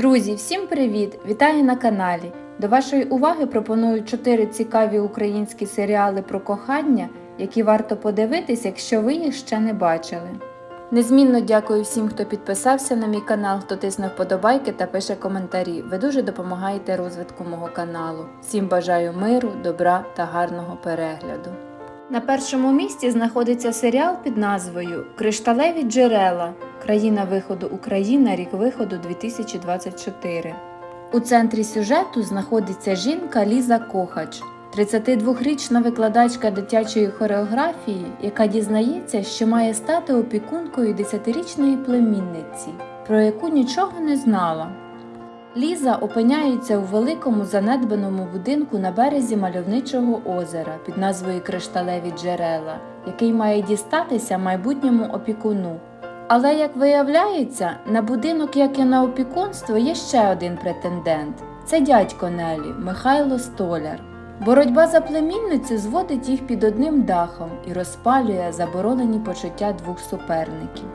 Друзі, всім привіт! Вітаю на каналі! До вашої уваги пропоную 4 цікаві українські серіали про кохання, які варто подивитись, якщо ви їх ще не бачили. Незмінно дякую всім, хто підписався на мій канал, хто тисне вподобайки та пише коментарі. Ви дуже допомагаєте розвитку мого каналу. Всім бажаю миру, добра та гарного перегляду. На першому місці знаходиться серіал під назвою Кришталеві джерела. Країна виходу Україна, рік виходу 2024. У центрі сюжету знаходиться жінка Ліза Кохач, 32-річна викладачка дитячої хореографії, яка дізнається, що має стати опікункою 10-річної племінниці, про яку нічого не знала. Ліза опиняється у великому занедбаному будинку на березі мальовничого озера під назвою Кришталеві джерела, який має дістатися майбутньому опікуну. Але, як виявляється, на будинок, як і на опікунство, є ще один претендент це дядько Нелі Михайло Столяр. Боротьба за племінницю зводить їх під одним дахом і розпалює заборонені почуття двох суперників.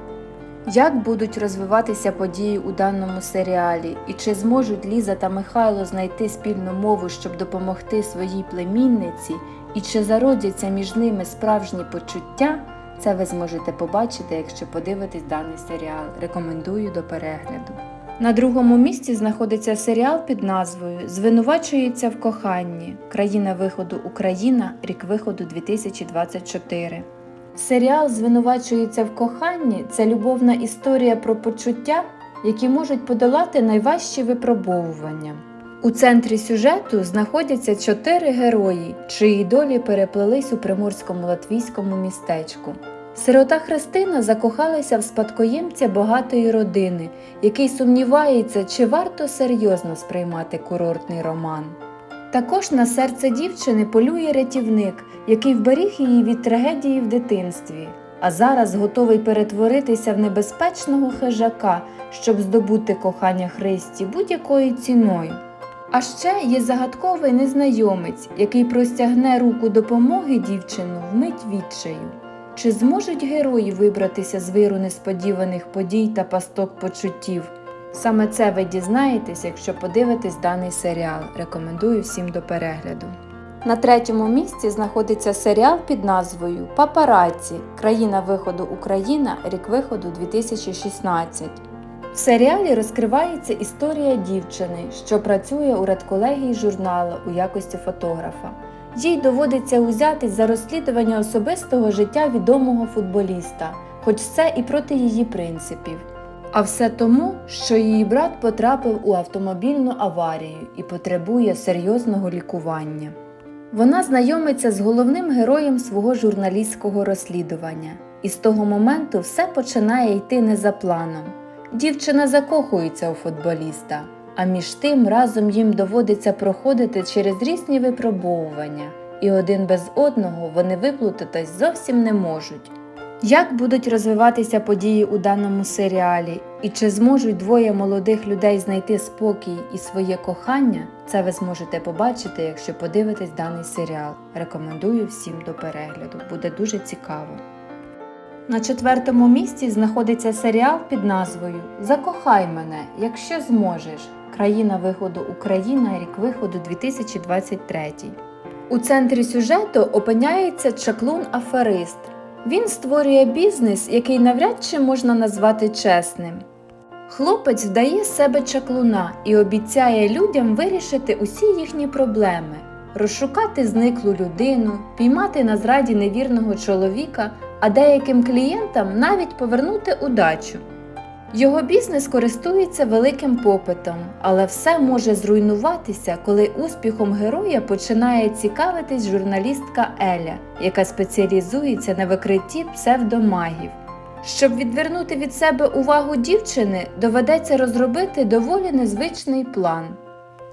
Як будуть розвиватися події у даному серіалі, і чи зможуть Ліза та Михайло знайти спільну мову, щоб допомогти своїй племінниці, і чи зародяться між ними справжні почуття, це ви зможете побачити, якщо подивитесь даний серіал. Рекомендую до перегляду. На другому місці знаходиться серіал під назвою Звинувачується в коханні. Країна виходу Україна, рік виходу 2024. Серіал Звинувачується в коханні це любовна історія про почуття, які можуть подолати найважчі випробовування. У центрі сюжету знаходяться чотири герої, чиї долі переплелись у приморському латвійському містечку. Сирота Христина закохалася в спадкоємця багатої родини, який сумнівається, чи варто серйозно сприймати курортний роман. Також на серце дівчини полює рятівник, який вберіг її від трагедії в дитинстві, а зараз готовий перетворитися в небезпечного хижака, щоб здобути кохання Христі будь-якою ціною. А ще є загадковий незнайомець, який простягне руку допомоги дівчину вмить відчаю. Чи зможуть герої вибратися з виру несподіваних подій та пасток почуттів? Саме це ви дізнаєтесь, якщо подивитесь даний серіал. Рекомендую всім до перегляду. На третьому місці знаходиться серіал під назвою Папараці. Країна виходу Україна, рік виходу 2016. В серіалі розкривається історія дівчини, що працює у редколегії журналу у якості фотографа. Їй доводиться узятись за розслідування особистого життя відомого футболіста, хоч це і проти її принципів. А все тому, що її брат потрапив у автомобільну аварію і потребує серйозного лікування. Вона знайомиться з головним героєм свого журналістського розслідування, і з того моменту все починає йти не за планом. Дівчина закохується у футболіста, а між тим разом їм доводиться проходити через різні випробовування, і один без одного вони виплутатись зовсім не можуть. Як будуть розвиватися події у даному серіалі, і чи зможуть двоє молодих людей знайти спокій і своє кохання, це ви зможете побачити, якщо подивитесь даний серіал. Рекомендую всім до перегляду, буде дуже цікаво. На четвертому місці знаходиться серіал під назвою Закохай мене, якщо зможеш. Країна виходу Україна, рік виходу 2023. У центрі сюжету опиняється чаклун аферист. Він створює бізнес, який навряд чи можна назвати чесним. Хлопець вдає себе чаклуна і обіцяє людям вирішити усі їхні проблеми, розшукати зниклу людину, піймати на зраді невірного чоловіка, а деяким клієнтам навіть повернути удачу. Його бізнес користується великим попитом, але все може зруйнуватися, коли успіхом героя починає цікавитись журналістка Еля, яка спеціалізується на викритті псевдомагів. Щоб відвернути від себе увагу дівчини, доведеться розробити доволі незвичний план.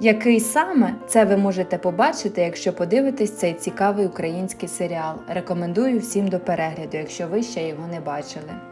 Який саме це ви можете побачити, якщо подивитесь цей цікавий український серіал. Рекомендую всім до перегляду, якщо ви ще його не бачили.